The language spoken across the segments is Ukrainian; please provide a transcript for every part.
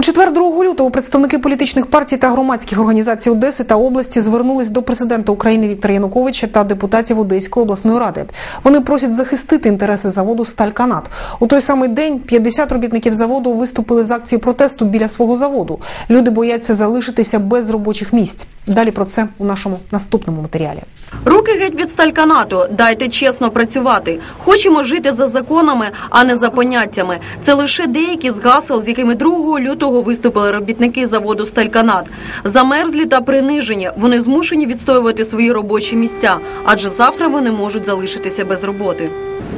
У четвер 2 лютого представники політичних партій та громадських організацій Одеси та області звернулись до президента України Віктора Януковича та депутатів Одеської обласної ради. Вони просять захистити інтереси заводу Стальканат. У той самий день 50 робітників заводу виступили з акції протесту біля свого заводу. Люди бояться залишитися без робочих місць. Далі про це у нашому наступному матеріалі. Руки геть від стальканату. Дайте чесно працювати. Хочемо жити за законами, а не за поняттями. Це лише деякі з гасел, з якими 2 лютого виступили робітники заводу Стальканат. Замерзлі та принижені. Вони змушені відстоювати свої робочі місця, адже завтра вони можуть залишитися без роботи.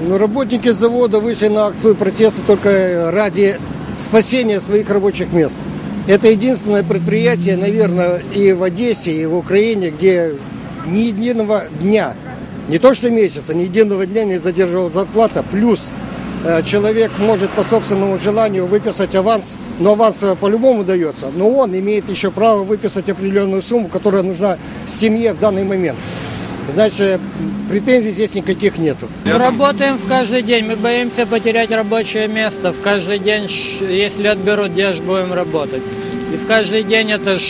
Ну, работники завода вышли на акцию протеста только ради спасения своих рабочих мест. Это единственное предприятие, наверное, и в Одессе, и в Украине, где ни единого дня, не то что месяца, ни единого дня не задерживалась зарплата, плюс э, человек может по собственному желанию выписать аванс, но аванс по-любому дается, но он имеет еще право выписать определенную сумму, которая нужна семье в данный момент. Значит, э, претензий здесь никаких нету. Мы работаем в каждый день, мы боимся потерять рабочее место. В каждый день, ш- если отберут, где же будем работать? И в каждый день это ж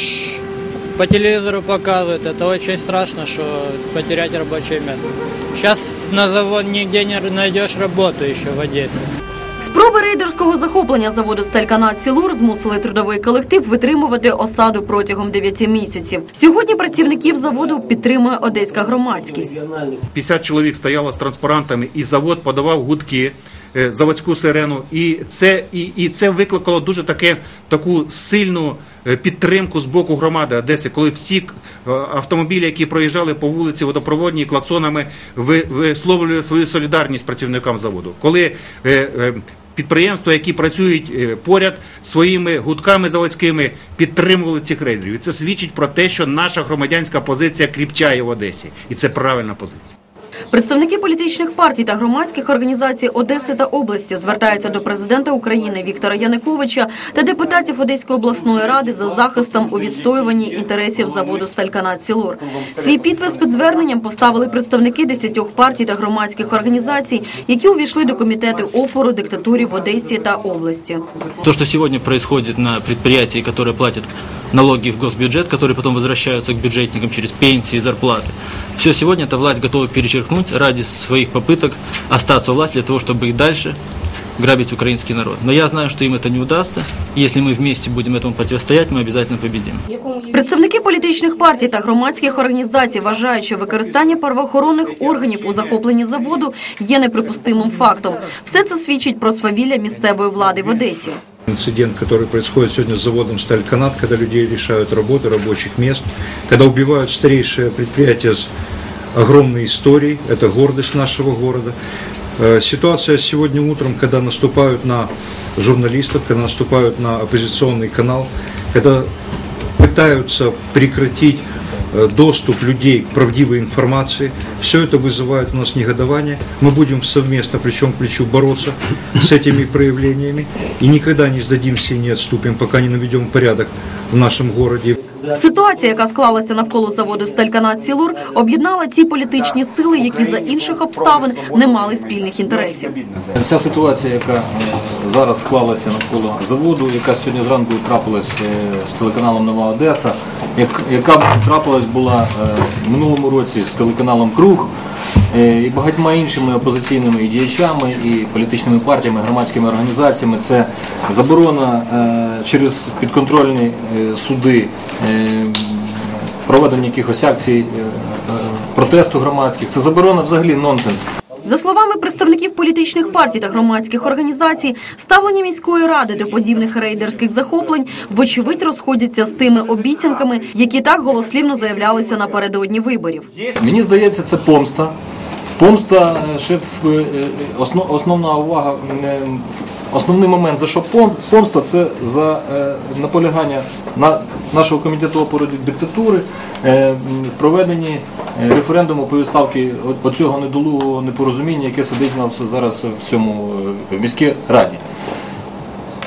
по телевизору показывают. Это очень страшно, что потерять рабочее место. Сейчас на завод нигде не найдешь работу еще в Одессе. Спроби рейдерського захоплення заводу Стальканат Сілур змусили трудовий колектив витримувати осаду протягом 9 місяців. Сьогодні працівників заводу підтримує одеська громадськість. 50 чоловік стояло з транспарантами, і завод подавав гудки, заводську сирену. І це, і, і це викликало дуже таке, таку сильну е, підтримку з боку громади Одеси, коли всі е, автомобілі, які проїжджали по вулиці водопроводній клаксонами, ви- висловлювали свою солідарність працівникам заводу. Коли е, е, Підприємства, які працюють е, поряд своїми гудками заводськими, підтримували цих рейдерів. І це свідчить про те, що наша громадянська позиція кріпчає в Одесі, і це правильна позиція. Представники політичних партій та громадських організацій Одеси та області звертаються до президента України Віктора Януковича та депутатів Одеської обласної ради за захистом у відстоюванні інтересів заводу Стальканат Сілур. Свій підпис під зверненням поставили представники десятьох партій та громадських організацій, які увійшли до комітету опору диктатурі в Одесі та області. То, что сегодня происходит на предприятии, которое платит налоги в госбюджет, которые потом возвращаются к бюджетникам через пенсии и зарплаты, все сегодня эта власть готова перечеркнуть ради своих попыток остаться у власти для того, чтобы и дальше грабить украинский народ. Но я знаю, что им это не удастся. И Если мы вместе будем этому противостоять, мы обязательно победим. Представники політичних партій та громадських організацій вважають, що використання правоохоронних органів у захопленні заводу є неприпустимим фактом. Все це свідчить про свавілля місцевої влади в Одесі. Инцидент, который происходит сегодня с заводом «Стальканат», когда людей лишают работы, рабочих мест, когда убивают старейшее предприятие с огромной историей, это гордость нашего города. Э, Ситуация сегодня утром, когда наступают на журналистов, когда наступают на оппозиционный канал, когда пытаются прекратить доступ людей к правдивой информации. Все это вызывает у нас негодование. Мы будем совместно, плечом к плечу, бороться с этими проявлениями. И никогда не сдадимся и не отступим, пока не наведем порядок в нашем городе. Ситуація, яка склалася навколо заводу Стальканат Сілур, об'єднала ті політичні сили, які за інших обставин не мали спільних інтересів. Ця ситуація, яка е, зараз склалася навколо заводу, яка сьогодні зранку трапилась е, з телеканалом Нова Одеса, як- яка трапилась була е, в минулому році з телеканалом Круг е, і багатьма іншими опозиційними і діячами, і політичними партіями, громадськими організаціями. Це заборона е, через підконтрольні суди проведення якихось акцій протесту громадських. Це заборона взагалі нонсенс. За словами представників політичних партій та громадських організацій, ставлення міської ради до подібних рейдерських захоплень вочевидь розходяться з тими обіцянками, які так голослівно заявлялися напередодні виборів. Мені здається, це помста. Помста, е, шеф, е, е, основна увага, е, основний момент за що помста це за наполягання на нашого комітету опору диктатури в проведенні референдуму по відставці оцього недолугого непорозуміння, яке сидить у нас зараз в цьому в міській раді.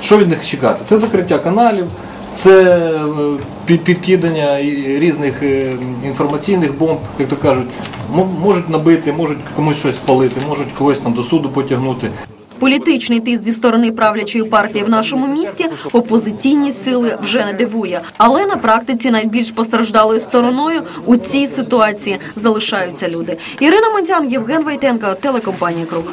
Що від них чекати? Це закриття каналів, це е, під- підкидання різних е, інформаційних бомб, як то кажуть, можуть набити, можуть комусь щось спалити, можуть когось там до суду потягнути. Політичний тиск зі сторони правлячої партії в нашому місті опозиційні сили вже не дивує. Але на практиці найбільш постраждалою стороною у цій ситуації залишаються люди. Ірина Монтян, Євген Вайтенко, телекомпанія Круг.